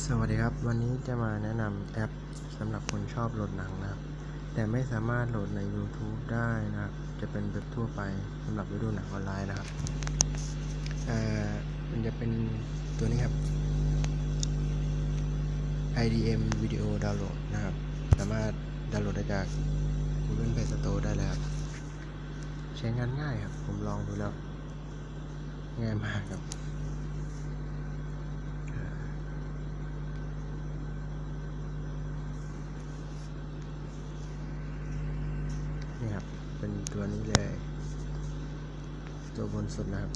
สวัสดีครับ วันนี้จะมาแนะนำแอปสำหรับคนชอบโหลดหนังนะครับ แต่ไม่สามารถโหลดใน YouTube ได้นะครับ จะเป็นเว็บทั่วไปสำหรับไปดูหนังออนไลน์นะครับมันจะเป็นตัวนี้ครับ IDM Video Download นะครับ สามารถดาวน์โหลดได้จาก Google Play Store ได้เลยครับ ใช้งานง่ายครับ ผมลองดูแล้ว ง่ายมากครับ ครับ เป็นตัวนี้เลย ตัวบนสุดนะครับ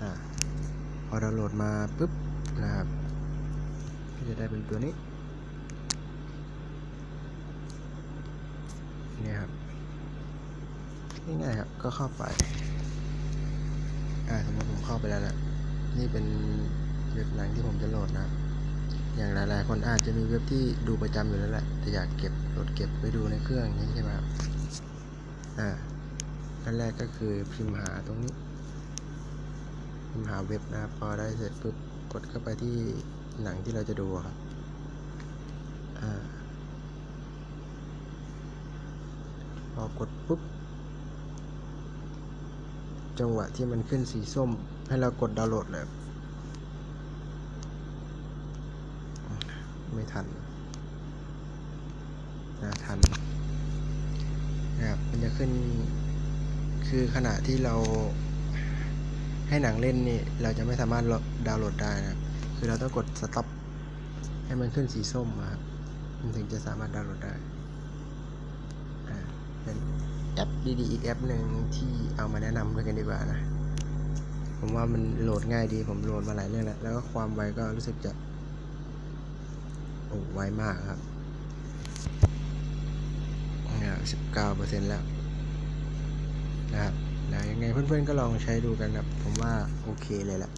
อ่าพอดาวน์โหลดมาปุ๊บนะครับ ก็จะได้เป็นตัวนี้นี่ครับง่ายๆครับ ก็เข้าไป อ่าสมมติผมเข้าไปแล้วนะ นี่เป็นเว็บหนังที่ผมจะโหลดนะครับ อย่างหลาย ๆ คนอาจจะมีเว็บที่ดูประจำอยู่แล้วแหละแต่อยากเก็บโหลดเก็บไปดูในเครื่องนี้ใช่ไหมครับอ่าอันแรกก็คือพิมพ์หาตรงนี้พิมพ์หาเว็บนะครับพอได้เสร็จปุ๊บกดเข้าไปที่หนังที่เราจะดูครับอ่าพอกดปุ๊บจังหวะที่มันขึ้นสีส้ม ให้เรากดดาวน์โหลดเลยครับ ไม่ทันนะทันนะครับมันจะขึ้นคือขณะที่เราให้หนังเล่นนี่เราจะไม่สามารถดาวน์โหลดได้นะครับคือเราต้องกดสต็อปให้มันขึ้นสีส้มครับมันถึงจะสามารถดาวน์โหลดได้เป็นแอปดีๆอีกแอปหนึ่งที่เอามาแนะนำกันดีกว่านะ ผมว่ามันโหลดง่ายดีผมโหลดมาหลายเรื่องแล้ว แล้วก็ความไวก็รู้สึกจะ อ้ไวมากครับเนี่ยสิบเก้าเปอร์เซ็นต์แล้วนะครับนะยังไงเพื่อนๆก็ลองใช้ดูกันครับ ผมว่าโอเคเลยแหละ